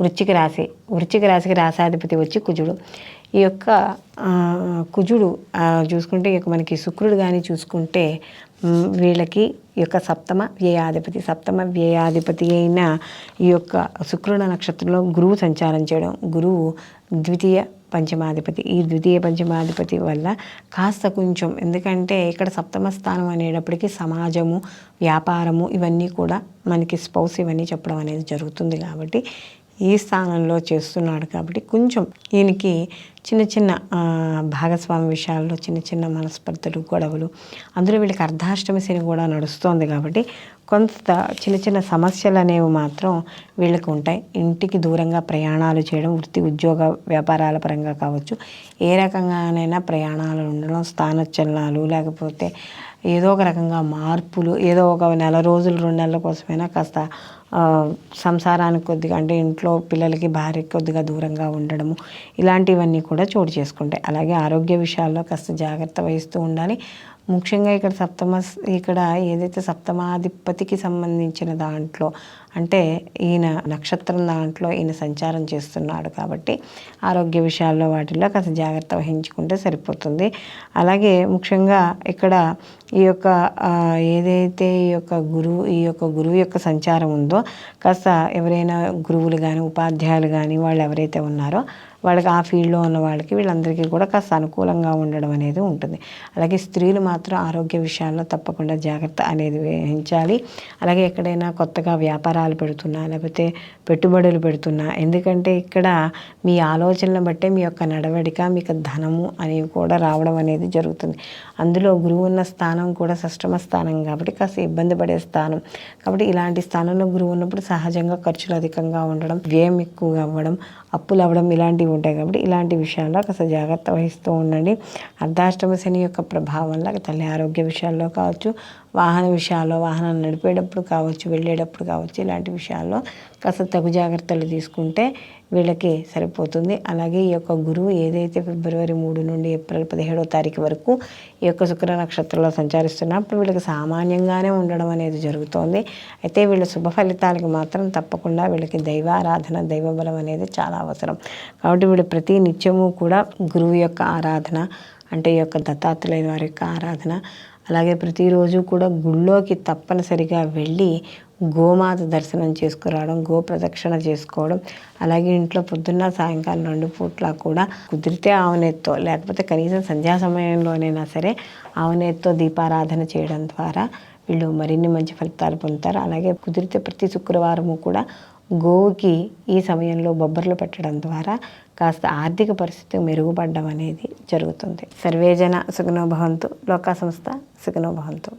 వృచ్చిక రాశి వృచ్చిక రాశికి రాసాధిపతి వచ్చి కుజుడు. ఈ యొక్క కుజుడు చూసుకుంటే ఇక మనకి శుక్రుడు కానీ చూసుకుంటే వీళ్ళకి ఈ యొక్క సప్తమ వ్యయాధిపతి సప్తమ వ్యయాధిపతి అయిన ఈ యొక్క శుక్రుడు నక్షత్రంలో గురువు సంచారం చేయడం. గురువు ద్వితీయ పంచమాధిపతి. ఈ ద్వితీయ పంచమాధిపతి వల్ల కాస్త కొంచెం ఎందుకంటే ఇక్కడ సప్తమ స్థానం అనేటప్పటికీ సమాజము వ్యాపారము ఇవన్నీ కూడా మనకి స్పౌస్ ఇవన్నీ చెప్పడం అనేది జరుగుతుంది కాబట్టి ఈ స్థానంలో చేస్తున్నాడు కాబట్టి కొంచెం ఈయనకి చిన్న చిన్న భాగస్వామి విషయాల్లో చిన్న చిన్న మనస్పర్ధలు గొడవలు అందులో వీళ్ళకి అర్ధాష్టమి శని కూడా నడుస్తోంది కాబట్టి కొంత చిన్న చిన్న సమస్యలు అనేవి మాత్రం వీళ్ళకి ఉంటాయి. ఇంటికి దూరంగా ప్రయాణాలు చేయడం వృత్తి ఉద్యోగ వ్యాపారాల పరంగా కావచ్చు ఏ రకంగానైనా ప్రయాణాలు ఉండడం స్థానచలనాలు లేకపోతే ఏదో ఒక రకంగా మార్పులు ఏదో ఒక నెల రోజులు రెండు నెలల కోసమైనా కాస్త సంసారానికి కొద్దిగా అంటే ఇంట్లో పిల్లలకి భార్యకి కొద్దిగా దూరంగా ఉండడము ఇలాంటివన్నీ కూడా కూడా చోటు చేసుకుంటాయి. అలాగే ఆరోగ్య విషయాల్లో కాస్త జాగ్రత్త వహిస్తూ ఉండాలి. ముఖ్యంగా ఇక్కడ సప్తమ ఇక్కడ ఏదైతే సప్తమాధిపతికి సంబంధించిన దాంట్లో అంటే ఈయన నక్షత్రం దాంట్లో ఈయన సంచారం చేస్తున్నాడు కాబట్టి ఆరోగ్య విషయాల్లో వాటిల్లో కాస్త జాగ్రత్త వహించుకుంటే సరిపోతుంది. అలాగే ముఖ్యంగా ఇక్కడ ఈ యొక్క ఏదైతే ఈ యొక్క గురువు ఈ యొక్క గురువు యొక్క సంచారం ఉందో కాస్త ఎవరైనా గురువులు కానీ ఉపాధ్యాయులు కానీ వాళ్ళు ఎవరైతే ఉన్నారో వాళ్ళకి ఆ ఫీల్డ్లో ఉన్న వాళ్ళకి వీళ్ళందరికీ కూడా కాస్త అనుకూలంగా ఉండడం అనేది ఉంటుంది. అలాగే స్త్రీలు మాత్రం ఆరోగ్య విషయాల్లో తప్పకుండా జాగ్రత్త అనేది వహించాలి. అలాగే ఎక్కడైనా కొత్తగా వ్యాపారాలు పెడుతున్నా లేకపోతే పెట్టుబడులు పెడుతున్నా ఎందుకంటే ఇక్కడ మీ ఆలోచనలు బట్టే మీ యొక్క నడవడిక మీకు ధనము అనేవి కూడా రావడం అనేది జరుగుతుంది. అందులో గురువు ఉన్న స్థానం కూడా సష్టమ స్థానం కాబట్టి కాస్త ఇబ్బంది పడే స్థానం. కాబట్టి ఇలాంటి స్థానంలో గురువు ఉన్నప్పుడు సహజంగా ఖర్చులు అధికంగా ఉండడం వ్యయం ఎక్కువగా అవ్వడం అప్పులు అవ్వడం ఇలాంటివి ఉంటాయి కాబట్టి ఇలాంటి విషయాల్లో కాస్త జాగ్రత్త వహిస్తూ ఉండండి. అర్ధాష్టమ శని యొక్క ప్రభావం వల్ల తల్లి ఆరోగ్య విషయాల్లో కావచ్చు వాహన విషయాల్లో వాహనాలు నడిపేటప్పుడు కావచ్చు వెళ్ళేటప్పుడు కావచ్చు ఇలాంటి విషయాల్లో కాస్త తగు జాగ్రత్తలు తీసుకుంటే వీళ్ళకి సరిపోతుంది. అలాగే ఈ యొక్క గురువు ఏదైతే ఫిబ్రవరి మూడు నుండి ఏప్రిల్ పదిహేడో తారీఖు వరకు ఈ యొక్క శుక్ర నక్షత్రంలో సంచరిస్తున్నప్పుడు వీళ్ళకి సామాన్యంగానే ఉండడం అనేది జరుగుతోంది. అయితే వీళ్ళ శుభ ఫలితాలకు మాత్రం తప్పకుండా వీళ్ళకి దైవారాధన దైవ బలం అనేది చాలా అవసరం. కాబట్టి వీళ్ళు ప్రతి నిత్యము కూడా గురువు యొక్క ఆరాధన అంటే ఈ యొక్క దత్తాత్రేయ వారి యొక్క ఆరాధన అలాగే ప్రతిరోజు కూడా గుళ్ళోకి తప్పనిసరిగా వెళ్ళి గోమాత దర్శనం చేసుకురావడం గో ప్రదక్షిణ చేసుకోవడం అలాగే ఇంట్లో పొద్దున్న సాయంకాలం రెండు పూట్ల కూడా కుదిరితే ఆవునేత్తో లేకపోతే కనీసం సంధ్యా సమయంలోనైనా సరే ఆవునేత్తో దీపారాధన చేయడం ద్వారా వీళ్ళు మరిన్ని మంచి ఫలితాలు పొందుతారు. అలాగే కుదిరితే ప్రతి శుక్రవారము కూడా గోవుకి ఈ సమయంలో బొబ్బర్లు పెట్టడం ద్వారా కాస్త ఆర్థిక పరిస్థితి మెరుగుపడడం అనేది జరుగుతుంది. సర్వేజన సుఖనో భవంతు లోకా సంస్థ సుఖనో భవంతు.